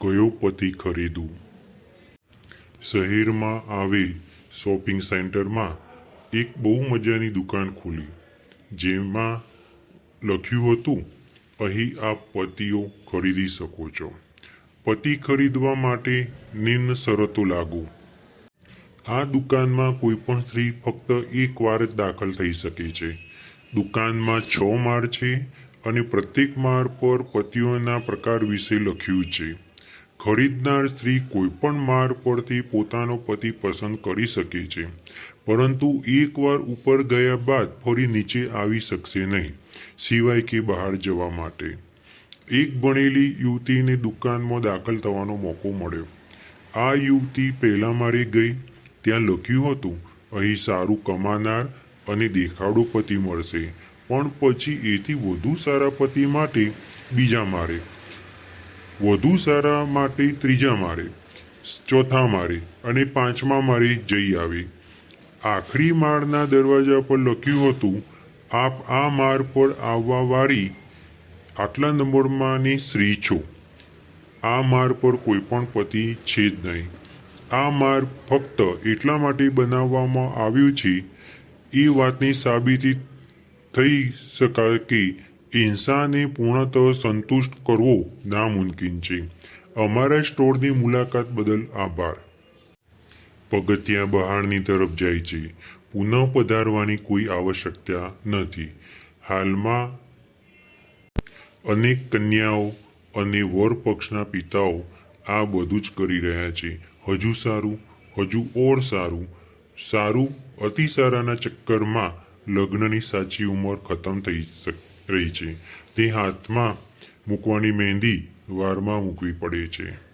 કયો પતિ ખરીદવું? શહેરમાં આવેલ શોપિંગ સેન્ટરમાં એક બહુ મજાની દુકાન ખોલી, જેમાં લખ્યું હતું, અહીં આપ પતિઓ ખરીદી શકો છો. પતિ ખરીદવા માટે નિમ્ન શરતો લાગુ. આ દુકાનમાં કોઈ પણ સ્ત્રી ફક્ત એક વાર જ દાખલ થઈ શકે છે. દુકાનમાં છ માળ છે અને પ્રત્યેક માળ પર પતિઓના પ્રકાર વિશે લખ્યું છે. ખરીદનાર સ્ત્રી કોઈ પણ માળ પરથી પોતાનો પતિ પસંદ કરી શકે છે. પરંતુ એકવાર ઉપર ગયા બાદ ફરી નીચે આવી શકશે નહીં, સિવાય કે બહાર જવા માટે. એક ભણેલી યુવતીને દુકાનમાં દાખલ થવાનો મોકો મળ્યો. આ યુવતી પહેલા મારે ગઈ, ત્યાં લખ્યું હતું, અહીં સારું કમાનાર અને દેખાડો પતિ મળશે, પણ પછી એથી વધુ સારા પતિ માટે બીજા મારે વધુ સારા માટે ત્રીજા મારે, ચોથા મારે અને પાંચમા મારે જઈ આવી. આખરી માળના દરવાજા પર લખ્યું હતું, આપ આ માળ પર આવવા વાળી આટલા નંબરમાંની સ્ત્રી છો. આ માર પર કોઈ પણ પતિ છે જ નહીં. આ માર્ગ ફક્ત એટલા માટે બનાવવામાં આવ્યું છે, એ વાતની સાબિતી થઈ શકાય કે ઇન્સાને પૂર્ણતઃ સંતુષ્ટ કરવો નામુમકિન છે. અમારા સ્ટોરની મુલાકાત બદલ આભાર. પગથિયા બહારની તરફ જાય છે. પુનઃ પધારવાની કોઈ આવશ્યકતા નથી. હાલમાં અનેક કન્યાઓ અને વર પક્ષના પિતાઓ આ બધું જ કરી રહ્યા છે. હજુ સારું, હજુ ઓર સારું. સારું અતિ સારાના ચક્કરમાં લગ્નની સાચી ઉંમર ખતમ થઈ શક- રહી છે. તે હાથમાં મૂકવાની મહેંદી વારમાં મૂકવી પડે છે.